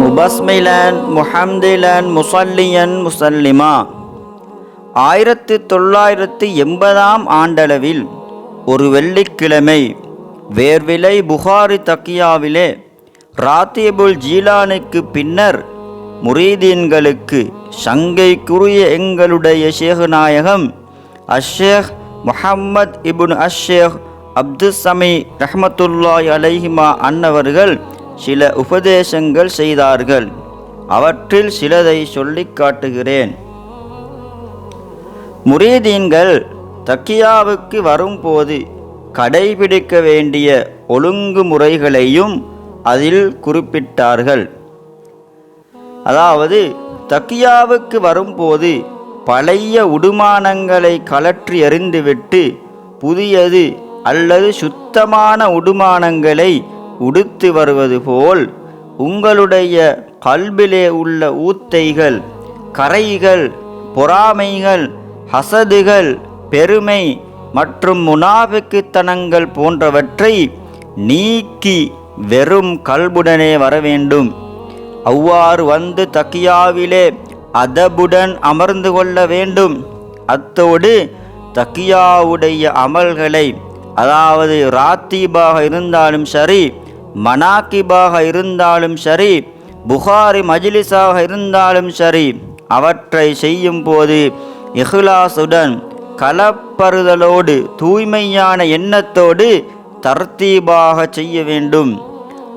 முபஸ்மிலன் முஹம்திலன் முசல்லியன் முசல்லிமா. ஆயிரத்து தொள்ளாயிரத்து எண்பதாம் ஆண்டளவில் ஒரு வெள்ளிக்கிழமை வேர்விலை புகாரி தக்கியாவிலே ராத்தியபுல் ஜீலானுக்கு பின்னர் முரீதீன்களுக்கு சங்கைக்குரிய எங்களுடைய ஷேகுநாயகம் அஷேக் முஹம்மத் இபுன் அஷேக் அப்துல் சமி ரஹமத்துல்லாய் அலைஹிமா அன்னவர்கள் சில உபதேசங்கள் செய்தார்கள். அவற்றில் சிலதை சொல்லி காட்டுகிறேன். முரீதீன்கள் தக்கியாவுக்கு வரும்போது கடைபிடிக்க வேண்டிய ஒழுங்குமுறைகளையும் அதில் குறிப்பிட்டார்கள். அதாவது தக்கியாவுக்கு வரும்போது பழைய உடுமானங்களை கலற்றி எறிந்துவிட்டு புதியது அல்லது சுத்தமான உடுமானங்களை உடுத்து வருவது போல் உங்களுடைய கல்பிலே உள்ள ஊத்தைகள் கரைகள் பொறாமைகள் ஹசதுகள் பெருமை மற்றும் முனாபிக்குத்தனங்கள் போன்றவற்றை நீக்கி வெறும் கல்புடனே வர வேண்டும். அவ்வாறு வந்து தக்கியாவிலே அதபுடன் அமர்ந்து கொள்ள வேண்டும். அத்தோடு தக்கியாவுடைய அமல்களை அதாவது ராத்தீபாக இருந்தாலும் சரி மனாக்கிபாக இருந்தாலும் சரி புகாரி மஜ்லிஸாக இருந்தாலும் சரி அவற்றை செய்யும் போது இஹ்லாசுடன் கலப்பறுதலோடு தூய்மையான எண்ணத்தோடு தர்த்தீபாக செய்ய வேண்டும்.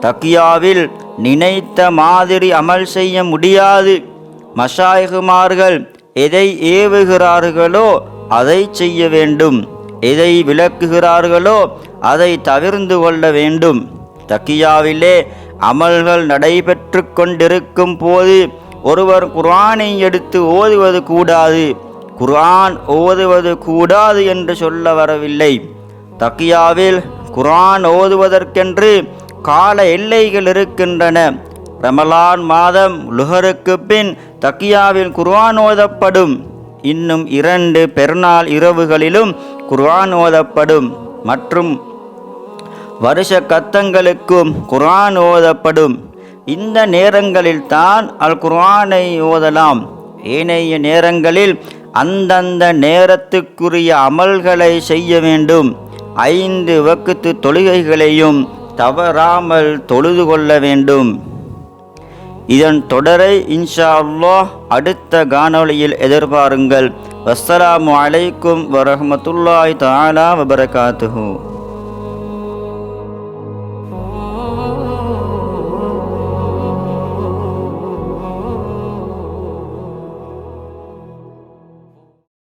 தக்கியாவில் நினைத்த மாதிரி அமல் செய்ய முடியாது. மஷாயகுமார்கள் எதை ஏவுகிறார்களோ அதை செய்ய வேண்டும். எதை விளக்குகிறார்களோ அதை தவிர்ந்து கொள்ள வேண்டும். தக்கியாவிலே அமல்கள் நடைபெற்று கொண்டிருக்கும் போது ஒருவர் குர்ஆனை எடுத்து ஓதுவது கூடாது. குர்ஆன் ஓதுவது கூடாது என்று சொல்ல வரவில்லை. தக்கியாவில் குர்ஆன் ஓதுவதற்கென்று கால எல்லைகள் இருக்கின்றன. ரமலான் மாதம் லுஹருக்கு பின் தக்கியாவில் குர்ஆன் ஓதப்படும். இன்னும் இரண்டு பெருநாள் இரவுகளிலும் குர்ஆன் ஓதப்படும் மற்றும் வருஷ கத்தங்களுக்கும் குர்ஆன் ஓதப்படும். இந்த நேரங்களில் தான் அல் குர்ஆனை ஓதலாம். ஏனைய நேரங்களில் அந்தந்த நேரத்துக்குரிய அமல்களை செய்ய வேண்டும். ஐந்து வக்குத்து தொழுகைகளையும் தவறாமல் தொழுது கொள்ள வேண்டும். இதன் தொடரை இன்ஷா அல்லாஹ் அடுத்த காணொளியில் எதிர்பாருங்கள். வஸ்ஸலாமு அலைக்கும் வரஹ்மத்துல்லாஹி தாலா வபரகாத்துஹூ.